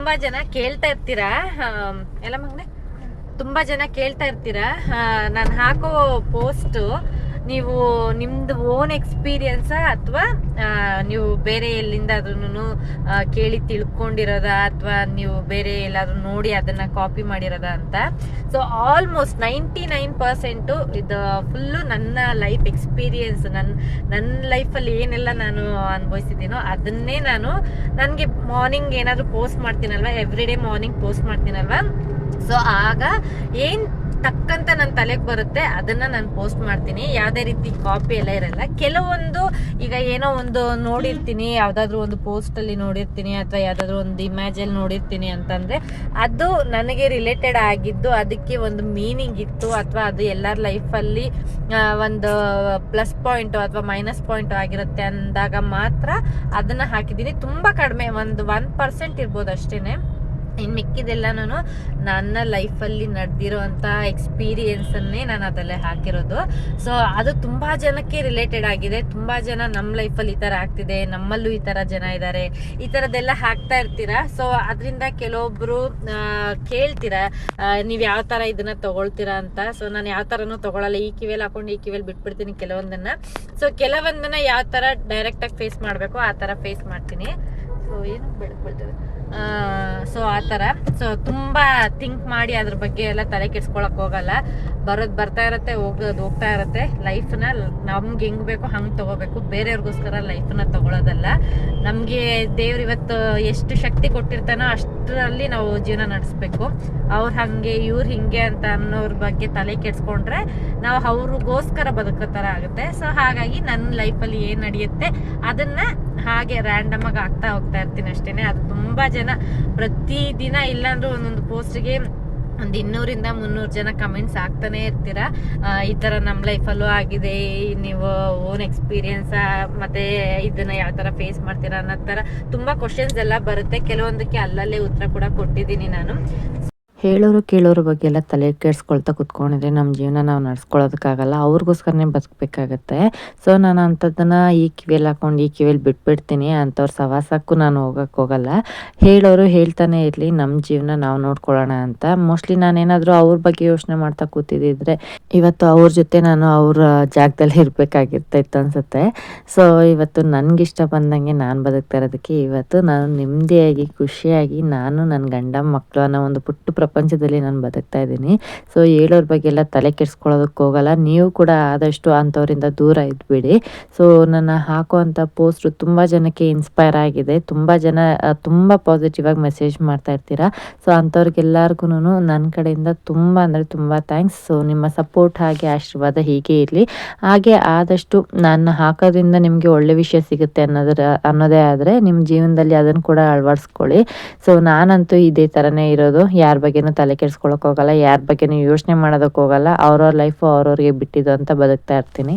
ತುಂಬಾ ಜನ ಕೇಳ್ತಾ ಇರ್ತೀರಾ? ಎಲ್ಲ ಮಗನೆ? ತುಂಬಾ ಜನ ಕೇಳ್ತಾ ಇರ್ತೀರಾ? ನಾನು ಹಾಕೋ ಪೋಸ್ಟ್ ನೀವು ನಿಮ್ದು ಓನ್ ಎಕ್ಸ್ಪೀರಿಯನ್ಸಾ ಅಥವಾ ನೀವು ಬೇರೆ ಎಲ್ಲಿಂದ ಅದನ್ನು ಕೇಳಿ ತಿಳ್ಕೊಂಡಿರೋದ ಅಥವಾ ನೀವು ಬೇರೆ ಎಲ್ಲಾದ್ರೂ ನೋಡಿ ಅದನ್ನ ಕಾಪಿ ಮಾಡಿರೋದ ಅಂತ? So almost ninety nine percent ಇದು ಫುಲ್ಲು ನನ್ನ ಲೈಫ್ ಎಕ್ಸ್ಪೀರಿಯನ್ಸ್ ನನ್ನ ನನ್ನ ಲೈಫಲ್ಲಿ ಏನೆಲ್ಲ ನಾನು ಅನುಭವಿಸಿದ್ದೀನೋ ಅದನ್ನೇ ನಾನು ನನಗೆ ಮಾರ್ನಿಂಗ್ ಏನಾದರೂ ಪೋಸ್ಟ್ ಮಾಡ್ತೀನಲ್ವ? ಎವ್ರಿ ಡೇ ಮಾರ್ನಿಂಗ್ ಪೋಸ್ಟ್ ಮಾಡ್ತೀನಲ್ವಾ? ಸೊ ಆಗ ಏನ್ ತಕ್ಕಂತ ನನ್ನ ತಲೆಗೆ ಬರುತ್ತೆ, ಅದನ್ನ ನಾನು ಪೋಸ್ಟ್ ಮಾಡ್ತೀನಿ. ಯಾವುದೇ ರೀತಿ ಕಾಪಿ ಎಲ್ಲ ಇರಲ್ಲ. ಕೆಲವೊಂದು ಈಗ ಏನೋ ಒಂದು ನೋಡಿರ್ತೀನಿ, ಯಾವ್ದಾದ್ರು ಒಂದು ಪೋಸ್ಟ್ ಅಲ್ಲಿ ನೋಡಿರ್ತೀನಿ ಅಥವಾ ಯಾವ್ದಾದ್ರು ಒಂದು ಇಮ್ಯಾಜ್ ಅಲ್ಲಿ ನೋಡಿರ್ತೀನಿ ಅಂತಂದ್ರೆ, ಅದು ನನಗೆ ರಿಲೇಟೆಡ್ ಆಗಿದ್ದು, ಅದಕ್ಕೆ ಒಂದು ಮೀನಿಂಗ್ ಇತ್ತು, ಅಥವಾ ಅದು ಎಲ್ಲರ ಲೈಫಲ್ಲಿ ಒಂದು ಪ್ಲಸ್ ಪಾಯಿಂಟ್ ಅಥವಾ ಮೈನಸ್ ಪಾಯಿಂಟ್ ಆಗಿರುತ್ತೆ ಅಂದಾಗ ಮಾತ್ರ ಅದನ್ನ ಹಾಕಿದ್ದೀನಿ. ತುಂಬಾ ಕಡಿಮೆ, ಒಂದು ಒನ್ ಪರ್ಸೆಂಟ್ ಇರ್ಬೋದು ಅಷ್ಟೇನೆ. ಇನ್ನು ಮಿಕ್ಕಿದೆಲ್ಲನೂ ನನ್ನ ಲೈಫಲ್ಲಿ ನಡೆದಿರೋವಂಥ ಎಕ್ಸ್ಪೀರಿಯೆನ್ಸನ್ನೇ ನಾನು ಅದಲ್ಲೇ ಹಾಕಿರೋದು. ಸೊ ಅದು ತುಂಬ ಜನಕ್ಕೆ ರಿಲೇಟೆಡ್ ಆಗಿದೆ. ತುಂಬ ಜನ ನಮ್ಮ ಲೈಫಲ್ಲಿ ಈ ಥರ ಆಗ್ತಿದೆ, ನಮ್ಮಲ್ಲೂ ಈ ಥರ ಜನ ಇದ್ದಾರೆ, ಈ ಥರದ್ದೆಲ್ಲ ಹಾಕ್ತಾ ಇರ್ತೀರಾ? ಸೊ ಅದರಿಂದ ಕೆಲವೊಬ್ಬರು ಕೇಳ್ತೀರಾ ನೀವು ಯಾವ ಥರ ಇದನ್ನ ತೊಗೊಳ್ತೀರಾ ಅಂತ? ಸೊ ನಾನು ಯಾವ ಥರನೂ ತೊಗೊಳಲ್ಲ. ಈ ಕಿವಿಯಲ್ಲಿ ಹಾಕೊಂಡು ಈ ಕಿವಿಯಲ್ಲಿ ಬಿಟ್ಬಿಡ್ತೀನಿ ಕೆಲವೊಂದನ್ನು. ಸೊ ಕೆಲವೊಂದನ್ನು ಯಾವ ಥರ ಡೈರೆಕ್ಟಾಗಿ ಫೇಸ್ ಮಾಡಬೇಕು ಆ ಥರ ಫೇಸ್ ಮಾಡ್ತೀನಿ. ಸೊ ಏನು ಬೆಳ್ಕೊಳ್ತೇವೆ ಸೊ ಆ ಥರ. ಸೊ ತುಂಬಾ ಥಿಂಕ್ ಮಾಡಿ ಅದ್ರ ಬಗ್ಗೆ ಎಲ್ಲ ತಲೆ ಕೆಡ್ಸ್ಕೊಳಕ್ ಹೋಗಲ್ಲ. ಬರೋದು ಬರ್ತಾ ಇರತ್ತೆ, ಹೋಗೋದು ಹೋಗ್ತಾ ಇರತ್ತೆ. ಲೈಫ್ನ ನಮ್ಗೆ ಹೆಂಗ್ ಬೇಕೋ ಹಂಗೆ ತಗೋಬೇಕು. ಬೇರೆಯವ್ರಿಗೋಸ್ಕರ ಲೈಫ್ನ ತಗೊಳ್ಳೋದಲ್ಲ ನಮಗೆ ದೇವ್ರು ಇವತ್ತು ಎಷ್ಟು ಶಕ್ತಿ ಕೊಟ್ಟಿರ್ತಾನೋ ಅಷ್ಟರಲ್ಲಿ ನಾವು ಜೀವನ ನಡೆಸ್ಬೇಕು. ಅವ್ರು ಹಂಗೆ, ಇವ್ರು ಹಿಂಗೆ ಅಂತ ಅನ್ನೋರ ಬಗ್ಗೆ ತಲೆ ಕೆಡ್ಸ್ಕೊಂಡ್ರೆ ನಾವು ಅವ್ರಿಗೋಸ್ಕರ ಬದುಕೋ ಥರ ಆಗುತ್ತೆ. ಸೊ ಹಾಗಾಗಿ ನನ್ನ ಲೈಫಲ್ಲಿ ಏನು ನಡೆಯುತ್ತೆ, ಅದನ್ನ ಹಾಗೆ ರ್ಯಾಂಡಮ್ ಆಗಿ ಆಗ್ತಾ ಹೋಗ್ತಾ ಇರ್ತೀನಿ ಅಷ್ಟೇನೆ. ಅದು ತುಂಬಾ ಜನ ಪ್ರತಿ ದಿನ ಇಲ್ಲಾಂದ್ರೂ ಒಂದೊಂದು ಪೋಸ್ಟ್ಗೆ ಒಂದು ಇನ್ನೂರಿಂದ ಮುನ್ನೂರು ಜನ ಕಮೆಂಟ್ಸ್ ಆಗ್ತಾನೆ ಇರ್ತೀರಾ? ಈ ತರ ನಮ್ಮ ಲೈಫಲ್ಲೂ ಆಗಿದೆ. ನೀವು ಓನ್ ಎಕ್ಸ್ಪೀರಿಯನ್ಸ್ ಮತ್ತೆ ಇದನ್ನ ಯಾವ ತರ ಫೇಸ್ ಮಾಡ್ತೀರಾ ಅನ್ನೋ ತರ ತುಂಬಾ ಕ್ವಶನ್ಸ್ ಎಲ್ಲ ಬರುತ್ತೆ. ಕೆಲವೊಂದಕ್ಕೆ ಅಲ್ಲಲ್ಲೇ ಉತ್ತರ ಕೂಡ ಕೊಟ್ಟಿದ್ದೀನಿ ನಾನು. ಹೇಳೋರು ಕೇಳೋರ ಬಗ್ಗೆ ಎಲ್ಲ ತಲೆ ಕೆಡ್ಸ್ಕೊಳ್ತಾ ಕುತ್ಕೊಂಡಿದ್ರೆ ನಮ್ಮ ಜೀವನ ನಾವು ನಡ್ಸ್ಕೊಳ್ಳೋದಕ್ಕಾಗಲ್ಲ ಅವ್ರಿಗೋಸ್ಕರನೇ ಬದುಕಬೇಕಾಗತ್ತೆ. ಸೊ ನಾನು ಅಂಥದ್ದನ್ನು ಈ ಕಿವಿಯಲ್ಲಿ ಹಾಕೊಂಡು ಈ ಕಿವಿಯಲ್ಲಿ ಬಿಟ್ಬಿಡ್ತೀನಿ, ಅಂಥವ್ರ ಸವಾಸಕ್ಕೂ ನಾನು ಹೋಗಕ್ಕೆ ಹೋಗಲ್ಲ. ಹೇಳೋರು ಹೇಳ್ತಾನೆ ಇರಲಿ ನಮ್ಮ ಜೀವನ ನಾವು ನೋಡ್ಕೊಳ್ಳೋಣ ಅಂತ. ಮೋಸ್ಟ್ಲಿ ನಾನೇನಾದರೂ ಅವ್ರ ಬಗ್ಗೆ ಯೋಚನೆ ಮಾಡ್ತಾ ಕೂತಿದ್ದಿದ್ರೆ ಇವತ್ತು ಅವ್ರ ಜೊತೆ ನಾನು ಅವ್ರ ಜಾಗದಲ್ಲಿ ಇರಬೇಕಾಗಿರ್ತಾಯಿತ್ತು ಅನ್ಸುತ್ತೆ. ಸೊ ಇವತ್ತು ನನಗೆ ಇಷ್ಟ ಬಂದಂಗೆ ನಾನು ಬದುಕ್ತಾ ಇರೋದಕ್ಕೆ ಇವತ್ತು ನಾನು ನೆಮ್ಮದಿಯಾಗಿ, ಖುಷಿಯಾಗಿ ನಾನು ನನ್ನ ಗಂಡ ಮಕ್ಕಳು ಅನ್ನೋ ಒಂದು ಪುಟ್ಟ ಪ್ರಪಂಚದಲ್ಲಿ ನಾನು ಬದುಕ್ತಾ ಇದ್ದೀನಿ. ಸೊ ಹೇಳೋರ ಬಗ್ಗೆ ಎಲ್ಲ ತಲೆ ಕೆಡ್ಸ್ಕೊಳ್ಳೋದಕ್ಕೆ ಹೋಗಲ್ಲ. ನೀವು ಕೂಡ ಆದಷ್ಟು ಅಂಥವರಿಂದ ದೂರ ಇದ್ಬಿಡಿ. ಸೊ ನನ್ನ ಹಾಕುವಂಥ ಪೋಸ್ಟು ತುಂಬ ಜನಕ್ಕೆ ಇನ್ಸ್ಪೈರ್ ಆಗಿದೆ. ತುಂಬ ಜನ ತುಂಬ ಪಾಸಿಟಿವ್ ಆಗಿ ಮೆಸೇಜ್ ಮಾಡ್ತಾ ಇರ್ತೀರಾ. ಸೊ ಅಂಥವ್ರಿಗೆಲ್ಲರಿಗೂ ನನ್ನ ಕಡೆಯಿಂದ ತುಂಬ ಅಂದರೆ ತುಂಬ ಥ್ಯಾಂಕ್ಸ್ ಸೊ ನಿಮ್ಮ ಸಪೋರ್ಟ್ ಹಾಗೆ ಆಶೀರ್ವಾದ ಹೀಗೆ ಇರಲಿ. ಹಾಗೆ ಆದಷ್ಟು ನಾನು ಹಾಕೋದ್ರಿಂದ ನಿಮಗೆ ಒಳ್ಳೆ ವಿಷಯ ಸಿಗುತ್ತೆ ಅನ್ನೋದರ, ಅನ್ನೋದೇ ಆದರೆ ನಿಮ್ಮ ಜೀವನದಲ್ಲಿ ಅದನ್ನು ಕೂಡ ಅಳವಡಿಸ್ಕೊಳ್ಳಿ. ಸೊ ನಾನಂತೂ ಇದೇ ಥರನೇ ಇರೋದು. ಯಾರ ಬಗ್ಗೆನೂ ತಲೆ ಕೆಡ್ಸ್ಕೊಳಕ್ ಹೋಗಲ್ಲ, ಯಾರ ಬಗ್ಗೆನೂ ಯೋಚನೆ ಮಾಡೋದಕ್ಕೆ ಹೋಗಲ್ಲ, ಅವ್ರವ್ರ ಲೈಫು ಅವ್ರವ್ರಿಗೆ ಬಿಟ್ಟಿದ್ದು ಅಂತ ಬದುಕ್ತಾ ಇರ್ತೀನಿ.